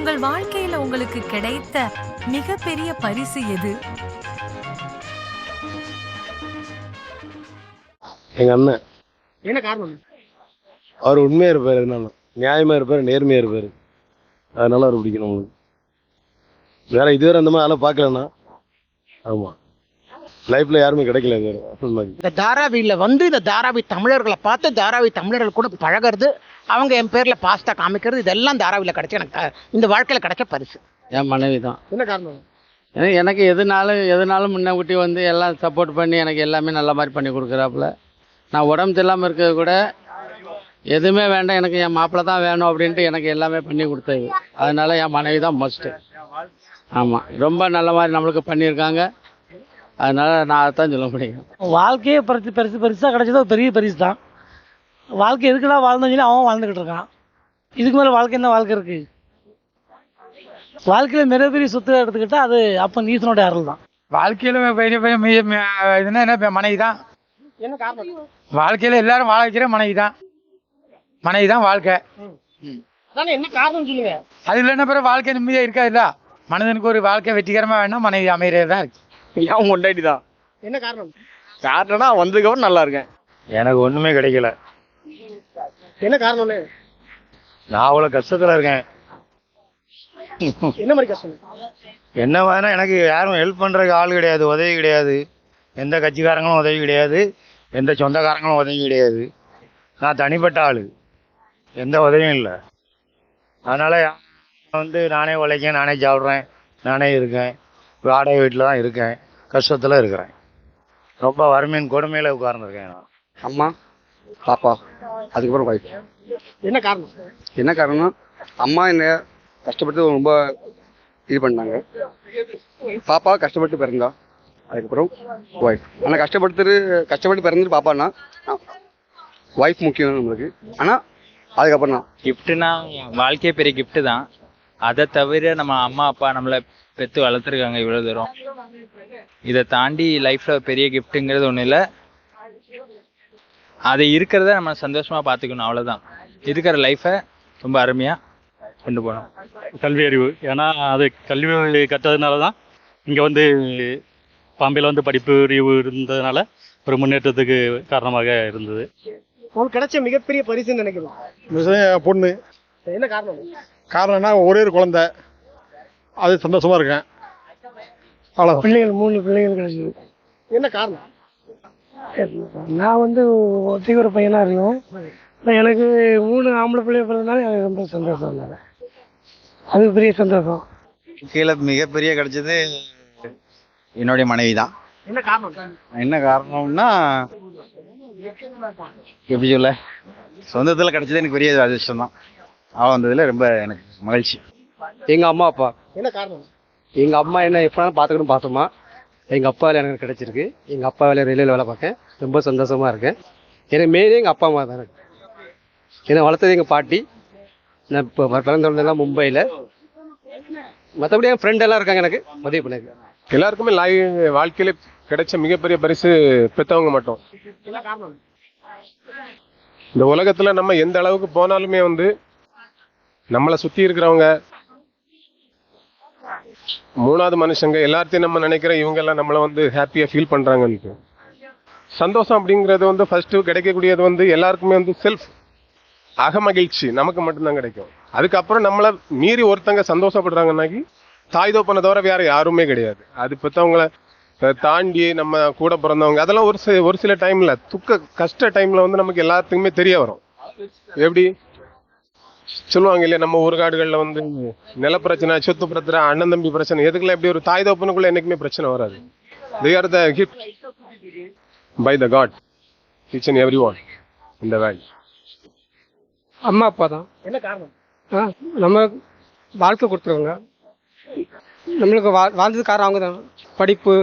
உங்கள் வாழ்க்கையில உங்களுக்கு கிடைத்த மிகப்பெரிய பரிசு எது? எங்க அண்ணன். என்ன காரணம்? அவர் உண்மையா இருப்பாரு இருந்தாலும் நியாயமா இருப்பாரு நேர்மையா இருப்பாரு. அதனால அவர் பிடிக்கணும் உங்களுக்கு. வேற இதுவரை அந்த மாதிரி ஆளை பார்க்கலண்ணா. ஆமா. லைஃப்ல யாருமே கிடைக்கல இந்த தாராவியில வந்து இந்த தாராவி தமிழர்களை பார்த்து தாராவி தமிழர்கள் கூட பழகிறது அவங்க என் பேர்ல பாஸ்தா காமிக்கிறது இதெல்லாம் தாராவில கிடைச்ச எனக்கு இந்த வாழ்க்கையில கிடைச்ச பரிசு. என் மனைவி தான். என்ன காரணம்? எனக்கு எனக்கு எதுனாலும் எதுனாலும் முன்ன குட்டி வந்து எல்லாம் சப்போர்ட் பண்ணி எனக்கு எல்லாமே நல்ல மாதிரி பண்ணி கொடுக்குறாப்புல. நான் உடம்பு சரியில்லாமல் இருக்கிறது கூட எதுவுமே வேண்டாம் எனக்கு என் மாப்பிள்ளை தான் வேணும் அப்படின்ட்டு எனக்கு எல்லாமே பண்ணி கொடுத்தது. அதனால என் மனைவி தான் மஸ்ட்டு ஆமாம் ரொம்ப நல்ல மாதிரி நம்மளுக்கு பண்ணியிருக்காங்க. அதனால நான் அதைத்தான் சொல்ல முடியும். வாழ்க்கையே பரிசு பெருசு பெருசாக கிடைச்சது ஒரு பெரிய பரிசு தான். வாழ்க்கை எதுக்குடா வாழ்ந்தோம் சொல்லி அவன் வாழ்ந்துக்கிட்டு இருக்கான். இதுக்கு மேலே வாழ்க்கை என்ன வாழ்க்கை இருக்கு? வாழ்க்கையில் மிகப்பெரிய சொத்து எடுத்துக்கிட்டா அது அப்போ ஈசனோட அருள் தான். வாழ்க்கையில பெரிய பெரிய இதுன்னா என்ன? மனைவி தான். என்ன காரணம்? வாழ்க்கையில எல்லாரும் வாழ வைக்கிற மனைவி தான். மனைவி தான் வாழ்க்கை. அதானே என்ன காரணம் சொல்லுங்க? அது இல்லைன்னா பிறகு வாழ்க்கை நிம்மதியா இருக்காதுல்ல? மனிதனுக்கு ஒரு வாழ்க்கை வெற்றிகரமா வேணா மனைவி அமைகிறது தான் இருக்கு. ஏன் கொண்டாடி தான். என்ன காரணம்? காரணம்னா வந்ததுக்கப்புறம் நல்லா இருக்கேன். எனக்கு ஒண்ணுமே கிடைக்கல. என்ன காரணம்னு? நான் அவ்வளவு கஷ்டத்துல இருக்கேன். என்ன மாதிரி கஷ்டம்? என்ன வேணா எனக்கு யாரும் ஹெல்ப் பண்றதுக்கு ஆள் கிடையாது உதவி கிடையாது. எந்த கட்சிக்காரங்களும் உதவி கிடையாது எந்த சொந்தக்காரங்களும் உதவி கிடையாது. நான் தனிப்பட்ட ஆளு. எந்த உதவியும் இல்லை. அதனால வந்து நானே உழைக்கேன் நானே சாப்பிட்றேன் நானே இருக்கேன். வாடகை வீட்டில் தான் இருக்கேன். கஷ்டத்தில் இருக்கிறேன். ரொம்ப வறுமையின் கொடுமையில் உட்கார்ந்துருக்கேன் நான். அம்மா பாப்பா அதுக்கப்புறம் ஒய்ஃப் என்ன காரணம்? என்ன காரணம்னா அம்மா என்ன கஷ்டப்பட்டு ரொம்ப இது பண்ணாங்க. பாப்பா கஷ்டப்பட்டு பிறந்தா அதுக்கப்புறம் ஒய்ஃப் ஆனால் கஷ்டப்பட்டு கஷ்டப்பட்டு பிறந்துட்டு பாப்பான்னா ஒய்ஃப் முக்கியம் நம்மளுக்கு. ஆனால் அதுக்கப்புறம் தான். கிஃப்ட்னா வாழ்க்கையே பெரிய gift தான். அதை தவிர நம்ம அம்மா அப்பா நம்மளை பெற்று வளர்த்துருக்காங்க இவ்வளோ தூரம். இதை தாண்டி லைஃப்ல பெரிய கிஃப்ட்டுங்கிறது ஒன்றும் இல்லை. அது இருக்கிறத நம்ம சந்தோஷமா பார்த்துக்கணும் அவ்வளோதான் இருக்கிற லைஃப்பை ரொம்ப அருமையா கொண்டு போகணும். கல்வி அறிவு. ஏன்னா அது கல்வி கற்றதுனால தான் இங்கே வந்து பாம்பேல வந்து படிப்பு அறிவு இருந்ததுனால ஒரு முன்னேற்றத்துக்கு காரணமாக இருந்தது. உங்களுக்கு கிடைச்ச மிகப்பெரிய பரிசுன்னு நினைக்கிறேன். பொண்ணு. என்ன காரணம்? காரணம்னா ஒரே ஒரு குழந்தை. அது சந்தோஷமா இருக்கேன். அவ்வளோதான் பிள்ளைகள் மூணு பிள்ளைகள் கிடைச்சது என்ன காரணம்? நான் வந்து ஒத்திக்கு ஒரு பையனாக ஆனா எனக்கு மூணு ஆம்பளை பிள்ளைய பிறந்தனால எனக்கு ரொம்ப சந்தோஷம் இருந்தது அது பெரிய சந்தோஷம். கீழே மிகப்பெரிய கிடைச்சது என்னுடைய மனைவி தான். என்ன காரணம்? என்ன காரணம்னா எப்படி சொல்ல? சொந்தத்தில் கிடைச்சது எனக்கு பெரிய அதிர்ஷ்டம் தான். அவன் வந்ததுல ரொம்ப எனக்கு மகிழ்ச்சி. எங்கள் அம்மா அப்பா. என்ன காரணம்? எங்கள் அம்மா என்ன எப்போனாலும் பார்த்துக்கணும் பார்த்தோமா எங்கள் அப்பா வேலை எனக்கு கிடைச்சிருக்கு. எங்கள் அப்பா வேலை ரயில்வேல வேலை பார்க்கேன். ரொம்ப சந்தோஷமாக இருக்கேன். எனக்கு மெயினே எங்கள் அப்பா அம்மா தான். எனக்கு என்னை வளர்த்தது எங்கள் பாட்டி. நான் இப்போ பிறந்தவங்கலாம் மும்பையில். மற்றபடி என் ஃப்ரெண்ட் எல்லாம் இருக்காங்க எனக்கு. உதவி பண்ணியிருக்கேன் எல்லாருக்குமே லாய் வாழ்க்கையில கிடைச்ச மிகப்பெரிய பரிசு பெத்தவங்க மட்டும். என்ன காரணம்? இந்த உலகத்துல நம்ம எந்த அளவுக்கு போனாலுமே வந்து நம்மளை சுத்தி இருக்கிறவங்க மூணாவது மனுஷங்க எல்லாத்தையும் நம்ம நினைக்கிற இவங்க எல்லாம் வந்து ஹாப்பியா ஃபீல் பண்றாங்கன்ட்டு. சந்தோஷம் அப்படிங்கிறது வந்து ஃபர்ஸ்ட் கிடைக்கக்கூடியது வந்து எல்லாருக்குமே வந்து செல்ஃப் அகமகிழ்ச்சி நமக்கு மட்டும்தான் கிடைக்கும். அதுக்கப்புறம் நம்மளை மீறி ஒருத்தங்க சந்தோஷப்படுறாங்கன்னாக்கி தாய் தோப்பனை தவிர வேற யாருமே கிடையாது. அது பெற்றவங்கள தாண்டி நம்ம கூட பிறந்தவங்க அதெல்லாம் ஒரு சில ஒரு சில டைம்ல துக்க கஷ்ட டைம்ல வந்து நமக்கு எல்லாத்துக்குமே தெரிய வரும். எப்படி? சொல்லுவாங்க இல்லையா நம்ம ஊர்காடுகள்ல வந்து நில பிரச்சனை சொத்து பிரச்சனை அண்ணன் தம்பி பிரச்சனை எதுக்குள்ள எப்படி ஒரு தாய் தோப்பனுக்குள்ள என்னைக்குமே பிரச்சனை வராது. They are the gift by the god each and every one இந்த வேல்ட் அம்மா அப்பா தான். என்ன காரணம்? ஆ நம்ம வாழ்க்கை கொடுத்துருவாங்க நம்மளுக்கு வா வாழ்ந்தது காரணம் அவங்க தான். படிப்பு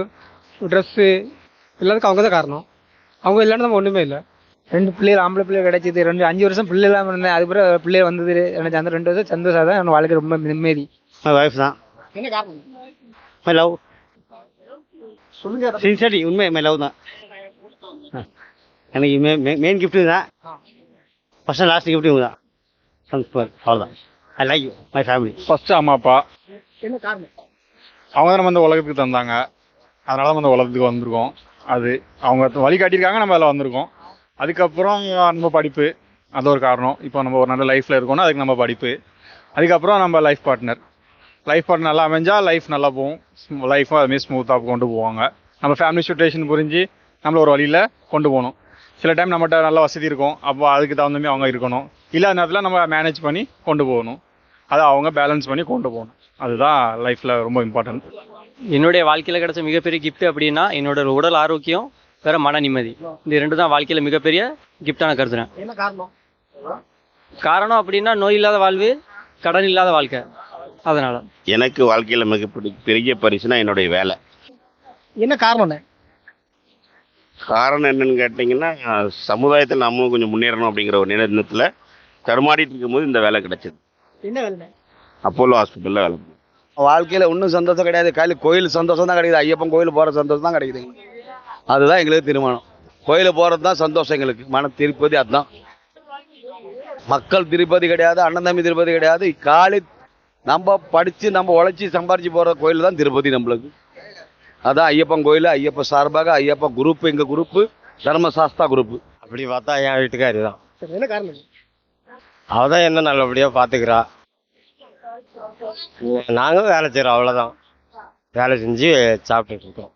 ட்ரெஸ்ஸு எல்லாத்துக்கும் அவங்க தான் காரணம். அவங்க இல்லைன்னா நம்ம ஒன்றுமே இல்லை. ரெண்டு பிள்ளைகள் ஆம்பளை பிள்ளைகள் கிடைச்சது. ரெண்டு அஞ்சு வருஷம் பிள்ளை இல்லாமல் இருந்தேன். அதுக்கப்புறம் பிள்ளை வந்தது எனக்கு அந்த ரெண்டு வருஷம் சந்தோஷம். தான் என் வாழ்க்கை ரொம்ப நிம்மதி. ஒய்ஃப் தான். மை லவ் சொல்லுங்க சின்சரி உண்மை மை லவ் தான். எனக்கு மெயின் கிஃப்ட்டு தான் ஃபஸ்ட் லாஸ்ட் கிஃப்ட் இவங்க தான் சந்தோஷம் அவ்வளோதான் I like my family first அம்மா அப்பா. என்ன காரணம்? அவங்க தான் நம்ம இந்த உலகத்துக்கு தந்தாங்க. அதனால தான் நம்ம உலகத்துக்கு வந்திருக்கோம். அது அவங்க வழி காட்டியிருக்காங்க நம்ம அதில் வந்திருக்கோம். அதுக்கப்புறம் நம்ம படிப்பு அது ஒரு காரணம். இப்போ நம்ம ஒரு நல்ல லைஃப்பில் இருக்கோம்னா அதுக்கு நம்ம படிப்பு. அதுக்கப்புறம் நம்ம லைஃப் பார்ட்னர் லைஃப் பார்ட்னர் நல்லா அமைஞ்சால் லைஃப் நல்லா போகும். லைஃப்பும் அதுமாரி ஸ்மூத்தாக கொண்டு போவாங்க. நம்ம ஃபேமிலி சுச்சுவேஷன் புரிஞ்சு நம்மள ஒரு வழியில் கொண்டு போகணும். சில டைம் நம்மகிட்ட நல்ல வசதி இருக்கும். அப்போ அதுக்கு தகுந்த மாதிரி அவங்க இருக்கணும். இல்லாத நேரத்தில் நம்ம மேனேஜ் பண்ணி கொண்டு போகணும். அதை அவங்க பேலன்ஸ் பண்ணி கொண்டு போகணும். அதுதான் லைஃப்பில் ரொம்ப இம்பார்ட்டன்ட் என்னுடைய வாழ்க்கையில் கிடைச்ச மிகப்பெரிய கிஃப்ட் அப்படின்னா என்னோட உடல் ஆரோக்கியம் வேற மன நிம்மதி. இந்த ரெண்டு தான் வாழ்க்கையில் மிகப்பெரிய கிஃப்டாக நான் கருதுறேன் என்ன காரணம்? காரணம் அப்படின்னா நோய் இல்லாத வாழ்வு கடன் இல்லாத வாழ்க்கை. அதனால. எனக்கு வாழ்க்கையில் மிகப்பெரிய பெரிய பரிசுனா என்னுடைய வேலை. என்ன காரணம் காரணம் என்னன்னு கேட்டிங்கன்னா சமுதாயத்தில் நம்மளும் கொஞ்சம் முன்னேறணும் அப்படிங்கிற ஒரு நினைத்தில் தடுமாடிட்டு இருக்கும்போது இந்த வேலை கிடைச்சது. என்ன வேலை அப்போலோ ஹாஸ்பிட்டலில் வேலை. வாழ்க்கையில் ஒன்றும் சந்தோஷம் கிடையாது. கையில் கோயில் சந்தோஷம் தான் கிடைக்குது. ஐயப்பன் கோயில் போகிற சந்தோஷம் தான் கிடைக்குது அதுதான் எங்களுக்கு திருமணம் கோயிலுக்கு போகிறது தான் சந்தோஷம் எங்களுக்கு. மன திருப்பதி அதுதான். மக்கள் திருப்பதி கிடையாது அண்ணன் தம்பி திருப்பதி கிடையாது. காலி நம்ம படித்து நம்ம உழைச்சி சம்பாரிச்சு போகிற கோயில் தான் திருப்பதி நம்மளுக்கு. அதான் ஐயப்பன் கோயில் ஐயப்ப சார்பாக ஐயப்பா குரூப் எங்கள் குரூப்பு தர்மசாஸ்தா குரூப்பு அப்படி பார்த்தா என் வீட்டுக்காரி தான். என்ன காரணம்? அவள் தான் என்ன நல்லபடியாக பார்த்துக்கிறா நாங்களும் வேலை செய்கிறோம் அவ்வளோதான் வேலை செஞ்சு சாப்பிட்டுட்டு இருக்கோம்.